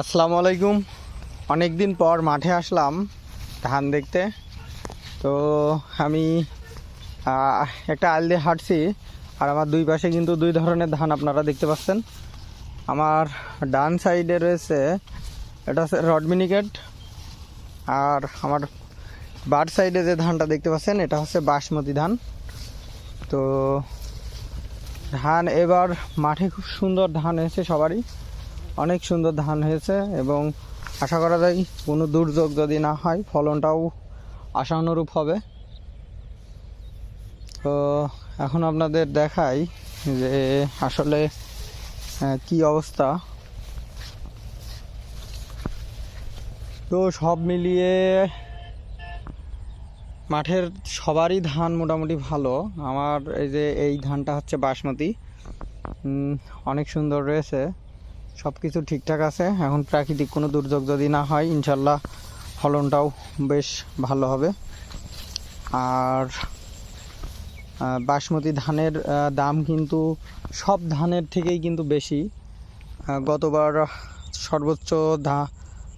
আসসালামু আলাইকুম। অনেক দিন পর মাঠে আসলাম ধান দেখতে। তো আমি একটা আল দিয়ে হাঁটছি আর আমার দুই পাশে কিন্তু দুই ধরনের ধান আপনারা দেখতে পাচ্ছেন। আমার ডান সাইডে রয়েছে, এটা হচ্ছে রডমিনিকেট আর আমার বার সাইডে যে ধানটা দেখতে পাচ্ছেন, এটা হচ্ছে বাসমতি ধান। তো ধান এবার মাঠে খুব সুন্দর ধান হয়েছে সবারই। অনেক সুন্দর ধান হয়েছে এবং আশা করা যায় কোনো দুর্যোগ যদি না হয় ফলনটাও আশানুরূপ হবে। তো এখন আপনাদের দেখাই যে আসলে কি অবস্থা। তো সব মিলিয়ে মাঠের সবারই ধান মোটামুটি ভালো। আমার এই যে এই ধানটা হচ্ছে বাসমতি। অনেক সুন্দর রয়েছে। সব কিছু ঠিকঠাক আছে। এখন প্রাকৃতিক কোনো দুর্যোগ যদি না হয়, ইনশাল্লাহ ফলনটাও বেশ ভালো হবে। আর বাসমতি ধানের দাম কিন্তু সব ধানের থেকেই কিন্তু বেশি। গতবার সর্বোচ্চ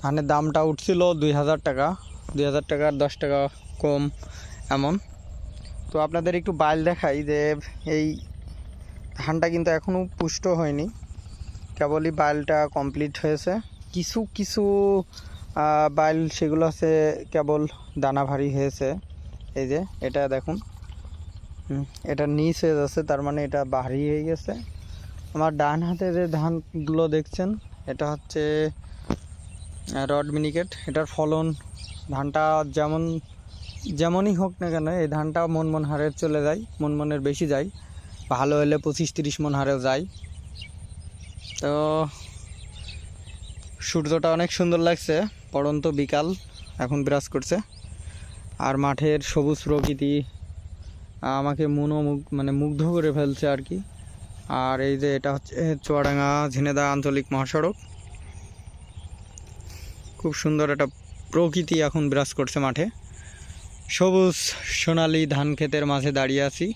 ধানের দামটা উঠছিল দুই হাজার টাকা। দুই হাজার টাকার দশ টাকা কম এমন। তো আপনাদের একটু বাইল দেখাই যে এই ধানটা কিন্তু এখনও পুষ্ট হয়নি। কেবলই বাইলটা কমপ্লিট হয়েছে। কিছু কিছু বাইল সেগুলো আছে কেবল দানা ভারী হয়েছে। এই যে, এটা দেখুন। এটা নিচ হয়ে যাচ্ছে, তার মানে এটা ভারী হয়ে গেছে। আমার ডান হাতে যে ধানগুলো দেখছেন, এটা হচ্ছে রড মিনিকেট এটার ফলন, ধানটা যেমন, যেমনই হোক না কেন, এই ধানটা মন মন হারে চলে যায় মন মনের বেশি যায়। ভালো হলে পঁচিশ, তিরিশ মন হারেও যায়। তো সূর্যটা অনেক সুন্দর লাগছে, পড়ন্ত বিকাল, এখন বিরাজ করছে। আর মাঠের সবুজ প্রকৃতি আমাকে মনোমুগ মানে মুগ্ধ করে ফেলছে আর কি। আর এই যে এটা হচ্ছে চুয়াডাঙ্গা ঝিনেদা আঞ্চলিক মহাসড়ক। খুব সুন্দর একটা প্রকৃতি এখন বিরাজ করছে মাঠে। সবুজ সোনালি ধান ক্ষেতের মাঝে দাঁড়িয়ে আছি।